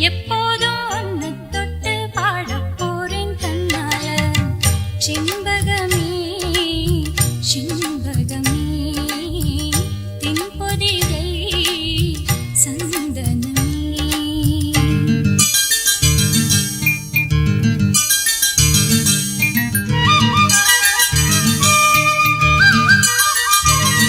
எப்போதும் ஒன்று தொட்டு பாடப் போறேன் தன்னால